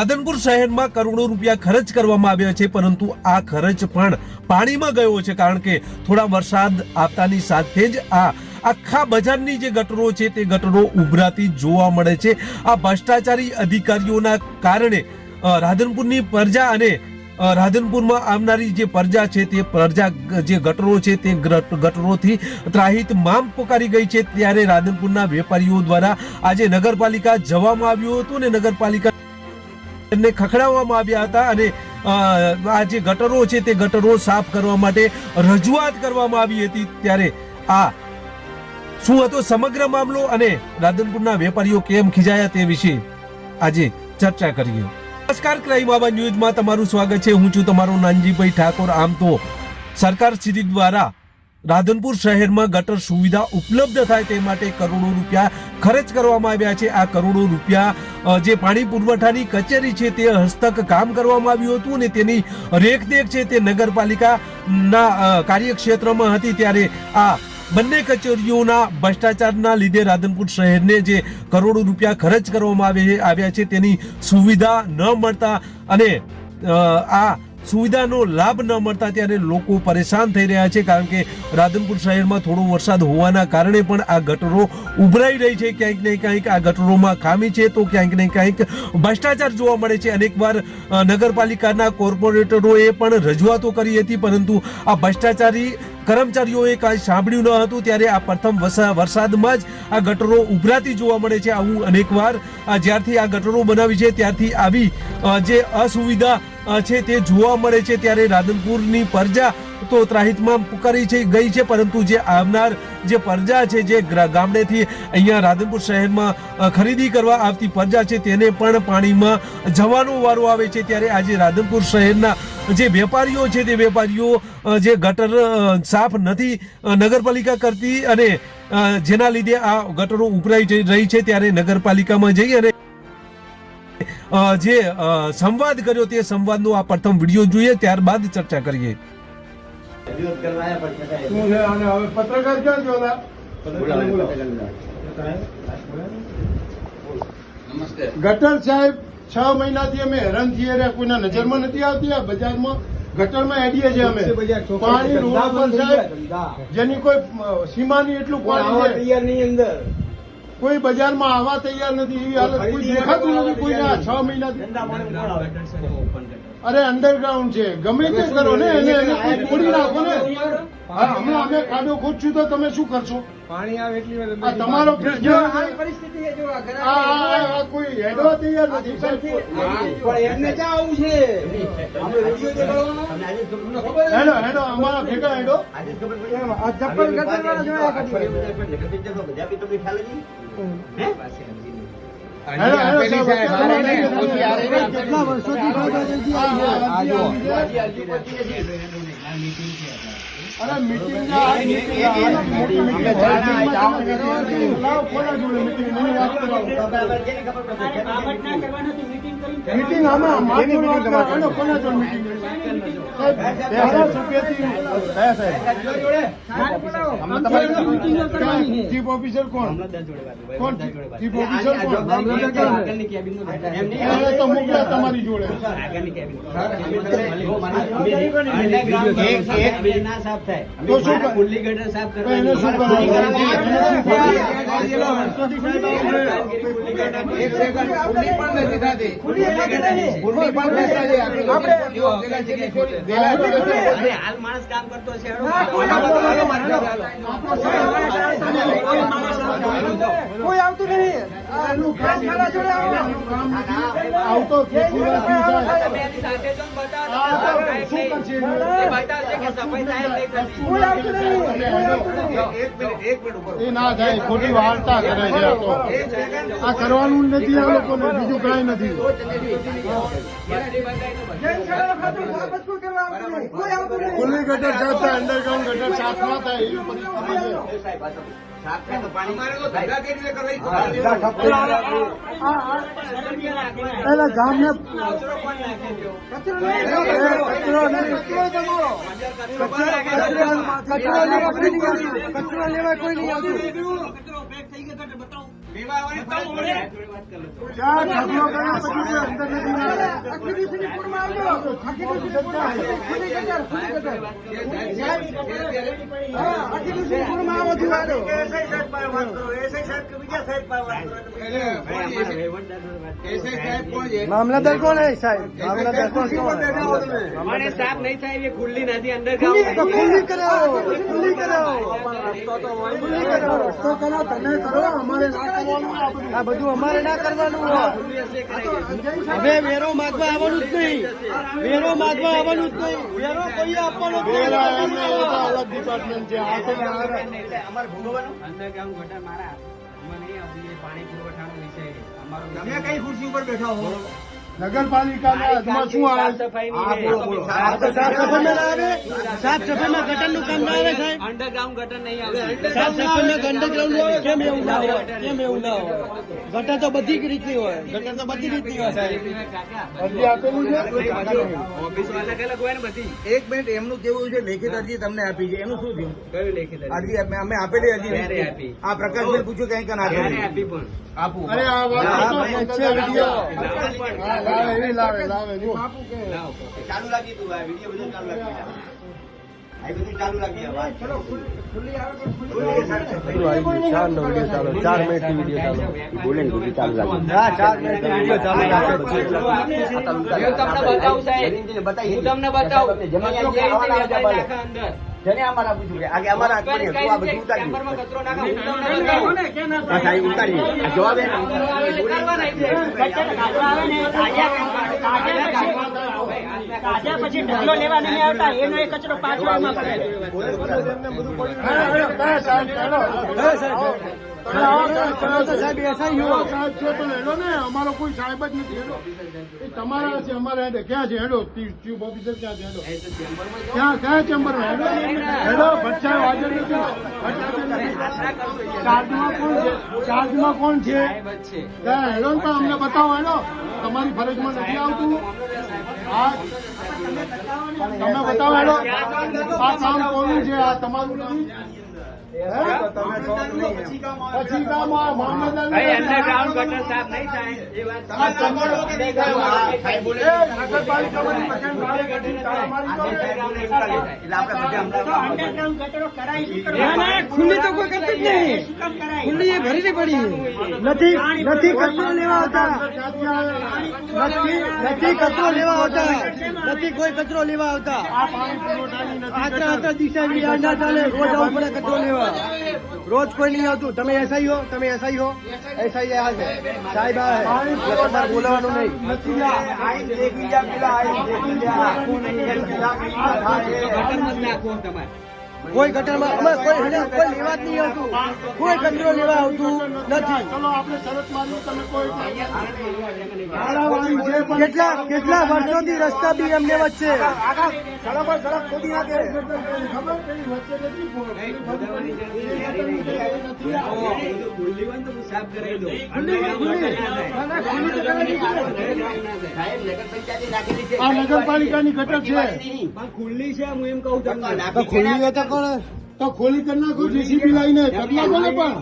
રાધનપુર શહેરમાં કરોડો રૂપિયા ખર્ચ કરવામાં આવ્યા છે, પરંતુ આ ખર્ચ પણ પાણીમાં ગયો છે, કારણ કે થોડા વરસાદ આવતાની સાથે જ આ આખા બજારની જે ગટરો છે, તે ગટરો ઉભરાતી જોવા મળે છે. આ ભ્રષ્ટાચારી અધિકારીઓના કારણે રાધનપુરની પ્રજા અને રાધનપુરમાં આવનારી જે પ્રજા છે, તે પ્રજા જે ગટરો છે, તે ગટરોથી ત્રાહિત મામ પોકારી ગઈ છે. ત્યારે રાધનપુરના વેપારીઓ દ્વારા આજે નગરપાલિકા જવામાં આવ્યું હતું અને નગરપાલિકા ને ખખડાવવામાં આવ્યા હતા અને આ જે ગટરો છે તે ગટરો સાફ કરવા માટે રજૂઆત કરવામાં આવી હતી ત્યારે આ શું હતો સમગ્ર મામલો અને રાધનપુરના વેપારીઓ કેમ ખીજાયા તે વિશે આજે ચર્ચા કરીએ. નમસ્કાર, ક્રાઇમ આવા ન્યૂઝમાં તમારું સ્વાગત છે. હું છું તમારો નાનજીભાઈ ઠાકોર. આમ તો સરકાર શ્રી દ્વારા રાધનપુર શહેરમાં ગટર સુવિધા ઉપલબ્ધ થાય તે માટે કરોડો રૂપિયા ખર્ચ કરવામાં આવ્યા છે. આ કરોડો રૂપિયા જે પાણી પુરવઠાની કચેરી છે તે હસ્તક કામ કરવામાં આવ્યું હતું અને તેની રેખદેખ છે તે નગરપાલિકાના કાર્યક્ષેત્રમાં હતી ત્યારે આ બંને કચેરીઓના ભ્રષ્ટાચારના લીધે રાધનપુર શહેરને જે કરોડો રૂપિયા ખર્ચ કરવામાં આવે, આવ્યા છે તેની સુવિધા ન મળતા અને આ સુવિધાનો લાભ ન મળતા ત્યારે લોકો પરેશાન થઈ રહ્યા છે, કારણ કે રાધનપુર શહેરમાં થોડો વરસાદ હોવાના કારણે પણ આ ગટરો ઉભરાઈ રહી છે. ક્યાંક ને ક્યાંક આ ગટરોમાં ખામી છે, તો ક્યાંક ને ક્યાંક ભ્રષ્ટાચાર જોવા મળે છે. અનેકવાર નગરપાલિકાના કોર્પોરેટરોએ પણ રજૂઆતો કરી હતી, પરંતુ આ ભ્રષ્ટાચારી કર્મચારીઓએ કાંઈ સાંભળ્યું ન હતું ત્યારે આ પ્રથમ વરસા- વરસાદમાં જ આ ગટરો ઉભરાતી જોવા મળે છે. આવું અનેકવાર જ્યારથી આ ગટરો બનાવી છે, ત્યારથી આવી જે અસુવિધા છે તે જોવા મળે છે. ત્યારે રાધનપુરની પ્રજા તો ત્રાહિતમાં પુકારી છે, ગઈ છે, પરંતુ જે આવનાર જે પ્રજા છે, જે ગામડેથી અહીંયા રાધનપુર શહેરમાં ખરીદી કરવા આવતી પ્રજા છે, તેને પણ પાણીમાં જવાનો વારો આવે છે. ત્યારે આજે રાધનપુર શહેરના જે વેપારીઓ છે તે વેપારીઓ અ, જે ગટર અ, સાફ નથી અ, નગરપાલિકા કરતી અને અ, જેના લીધે આ ગટરો ઉભરાઈ જઈ રહી છે ત્યારે નગરપાલિકામાં જઈ અને અ, જે અ, સંવાદ કર્યો તે સંવાદનો આ પ્રથમ વીડિયો જોઈએ ત્યારબાદ ચર્ચા કરીએ વિરોધ કરવા આવ્યા પણ છતાંય શું છે અને હવે પત્રકાર ક્યાં ગયો લા? બોલાવો, બોલો. પત્રકાર નમસ્તે ગટર સાહેબ છ મહિનાથી અમે હેરાન થઈએ રહ્યા કોઈના નજરમાં નથી આવતી? આ બજારમાં ગટરમાં એડીએ છીએ અમે. પાણી રોડ પર સાહેબ જેની કોઈ સીમાની એટલું પાણી અંદર. કોઈ બજારમાં આવવા તૈયાર નથી એવી હાલત કોઈ દેખાતું નથી કોઈ આ છ મહિનાથી. અરે અંડરગ્રાઉન્ડ છે. ગમે તે કરો ને એને એને કોઈ તોડી નાખો ને. હા હમણાં અમે ખાડો ખોદશું તો તમે શું કરશો? પાણી આવે એટલી વાર તમારો પરિસ્થિતિ છે જો આ કોઈ હેડવા તૈયાર નથી. પણ એમને ક્યાં આવું છે? આપણે રેડિયો દેખાડવાનો? હેડો હેડો અમારા ભેગા હેડો. આ ચપ્પલ જોયા કરી. તમને ખ્યાલ હે? હેડો હેડો કેટલા વર્ષોથી આ- હજી છે. અરે meeting આ meeting આ મોટી meeting છે. લાવો કોના જોડે meeting? મને વાત કરાવો. જેને ખબર પડશે. meeting આમાં મારી વાત કરાવો. હેડો, કોના જોડે meeting સાહેબ, સાહેબ? ચીફ ઓફિસર કોણ કોણ ચીફ ઓફિસર કોણ જવાબદારી મામલતદાર ક્યાં? બેઠા. એમ નહીં. તો મોકલ્યા તમારી જોડે આગળની કેબિન. જો મારી- underground એક- એક- ના સાફ થાય. તો શું કર- ગટર સાફ કરવા એને શું કરવાની. એને શું કરવાનું? એક સેકન્ડ, ખુલ્લી પણ નથી થતી. આપણે હાલ માણસ કામ કરતો છે. કોઈ આવતું નહીં કામ મારા જોડે આવતો? એ ના જાય ખોટી વાર્તા કરે છે આ કરવાનું નથી આ લોકોને બીજું કઈ નથી. ખુલ્લી ગટર સાફ થાય અંડરગ્રાઉન્ડ ગટર સાફ ના થાય એવી પરિસ્થિતિ છે. ગામને કચરો કચરો કચરો લેવા કોઈ નહીં આવતું. ચાર ઢગલો કર્યા પછી અંદર નથી આવ્યા. એસઆઈ સાહેબ કોણ છે? મામલતદાર કોણ હે સાહેબ? મામલતદાર કોણ મને અમારે સાફ નહીં થાય એ ખુલ્લી નદી અંદર ખુલ્લી કરાવો ખુલ્લી કરાવો ખુલ્લી કરાવો રસ્તો કરો તમે કરો અમારે ના કરવાનું આ બધું. અમારે ના કરવાનું હવે વેરો માગવા આવવાનું જ નહીં. વેરો માગવા આવવાનું જ નહીં. વેરો કોઈ આપવાનો અલગ ડિપાર્ટમેન્ટ છે. અમારે ભોગવવાનું? મારા- પાણી પુરવઠાનો વિષય અમારો તમે કઈ ખુરશી ઉપર બેઠા હો? નગરપાલિકાના હાથમાં શું આવે? સાફ ના કામ ના આવે સાહેબ? અંડરગ્રાઉન્ડ ગટર નહીં આવતી સાફ સફાઈમાં અંડરગ્રાઉન્ડ હોય કેમ એવું ના હોય? કેમ એવું ના હોય? ગટર તો બધી જ રીતની હોય. ગટર તો બધી રીતની હોય. સાહેબ અરજી આપેલું છે? ઓફિસ બધી? એક મિનિટ એમનું કેવું છે? લેખિત અરજી તમને આપી છે. એનું શું થયું? કયું લેખિત અરજી? અમે આપેલી અરજી? આ પ્રકાશભાઈ પૂછ્યું કઈ કઈ આપી પણ? આપું અરે આ વાત છે લાવે એ લાવે લાવે જો. લાવો. ચાલુ રાખી તું આ વિડિયો બધું ચાલુ રાખી આ બધું ચાલુ રાખી આ વાત ચલો ચાર મિનિટની વીડિયો ચાલુ હા ચાર મિનિટની વીડિયો ચાલુ રાખે હું તમને બતાવું. સાહેબ હું તમને બતાવું નાખે અંદર. જેને અમારા પૂછ્યું કે આગે અમારા હાથ પડી હતું, આ બધું ઉતારી આ જવાબ. તાજા પછી ઢગલો લેવા નહીં આવતા એનો એ કચરો પાછો એમાં પડે. કોઈ સાહેબ જ છે અમારે હેડે ક્યાં છે હેડો ક્યાં છે હેડો ચાર્જમાં કોણ છે. ક્યાં હેડો ને અમને બતાવો હેડો તમારી ફરજમાં નથી આવતું આ તમે બતાવો હેડો આ કામ કોનું છે આ તમારું નથી ખુલ્લી તો કોઈ કરતી જ નહીં. શું કામ કરાય? ખુલ્લી એ ભરેલી પડી. નથી નથી કચરો લેવા આવતા. નથી નથી કચરો લેવા આવતા. નથી કોઈ કચરો લેવા આવતા આટલા આટલા દિશા ના ચાલે રોજ આવું પડે કચરો લેવા રોજ કોઈ નહીં આવતું તમે એસઆઈ હો તમે એસઆઈ હો એસઆઈ આ છે સાહેબ આ બોલાવાનું નહીં કોઈ ગટરમાં અમે કોઈ કોઈ લેવા જ નહીં આવતું. કોઈ કચરો લેવા આવતું નથી. કેટલા કેટલા વર્ષોથી રસ્તા બી એમને વચ્ચે. આ નગરપાલિકાની ગટર છે. ખુલ્લી છે હું એમ કહું ખુલ્લી હોય તો કોણ તો ખોલી કરી નાખો જીસીબી લઈને. કરી નાખો ને પણ.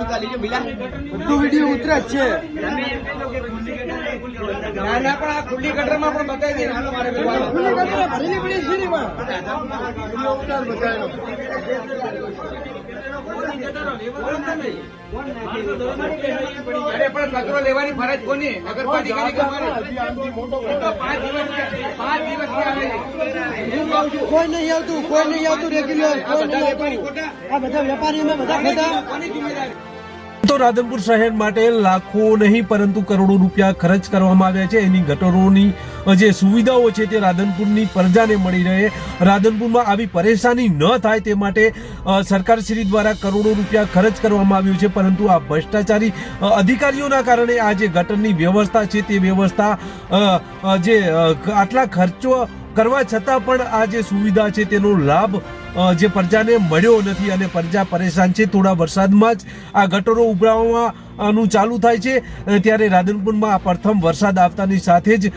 બધું વીડિયો ઉતરે જ છે. ના પણ આ ખુલ્લી ગટરમાં પણ બતાવી દે. ખુલ્લી ગટર ભરેલી પડી છે ને. અરે પણ કચરો લેવાની ફરજ કોની? નગરપાલિકાની પાંચ દિવસ કોઈ નહીં આવતું કોઈ નહીં આવતું રેગ્યુલર કોઈ નહીં આવતું. આ બધા વેપારીઓ બધા ખોટા? તો રાધનપુર શહેર માટે લાખો નહીં, પરંતુ કરોડો રૂપિયા ખર્ચ કરવામાં આવ્યા છે. એની ગટરોની જે સુવિધાઓ છે તે રાધનપુરની પ્રજાને મળી રહે. રાધનપુરમાં આવી પરેશાની ન થાય તે માટે સરકારશ્રી દ્વારા કરોડો રૂપિયા ખર્ચ કરવામાં આવ્યું છે. પરંતુ આ ભ્રષ્ટાચારી અધિકારીઓના કારણે આ જે ગટરની વ્યવસ્થા છે તે વ્યવસ્થા જે આટલા ખર્ચો કરવા છતાં પણ આ જે સુવિધા છે તેનો લાભ જે પ્રજાને મળ્યો નથી અને પ્રજા પરેશાન છે. થોડા વરસાદમાં જ આ ગટરો ઉભરાવવાનું ચાલુ થાય છે. ત્યારે રાધનપુરમાં આ પ્રથમ વરસાદ આવતાની સાથે જ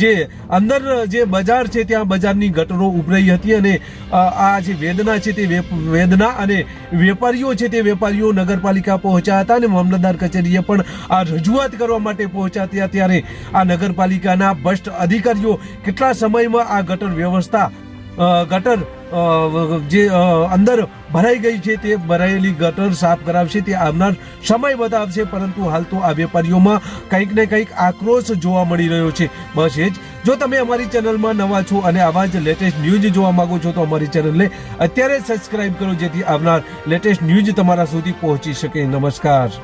જે અંદર જે બજાર છે, ત્યાં બજારની ગટરો ઉભરાઈ હતી અને આ જે વેદના છે તે વેદના અને વેપારીઓ છે તે વેપારીઓ નગરપાલિકા પહોંચ્યા હતા અને મામલતદાર કચેરીએ પણ આ રજૂઆત કરવા માટે પહોંચ્યા હતા. ત્યારે આ નગરપાલિકાના ભ્રષ્ટ અધિકારીઓ કેટલા સમયમાં આ ગટર વ્યવસ્થા ગટર જે અંદર ભરાઈ ગઈ છે તે ભરાયેલી ગટર સાફ કરાવશે, તે આવનાર સમય બતાવશે, પરંતુ હાલ તો આ વેપારીઓમાં કંઈક ને કંઈક આક્રોશ જોવા મળી રહ્યો છે. બસ એ જ. જો તમે અમારી ચેનલમાં નવા છો અને આવા જ લેટેસ્ટ ન્યૂઝ જોવા માંગો છો, તો અમારી ચેનલને અત્યારે સબસ્ક્રાઈબ કરો, જેથી આવનાર લેટેસ્ટ ન્યૂઝ તમારા સુધી પહોંચી શકે. નમસ્કાર.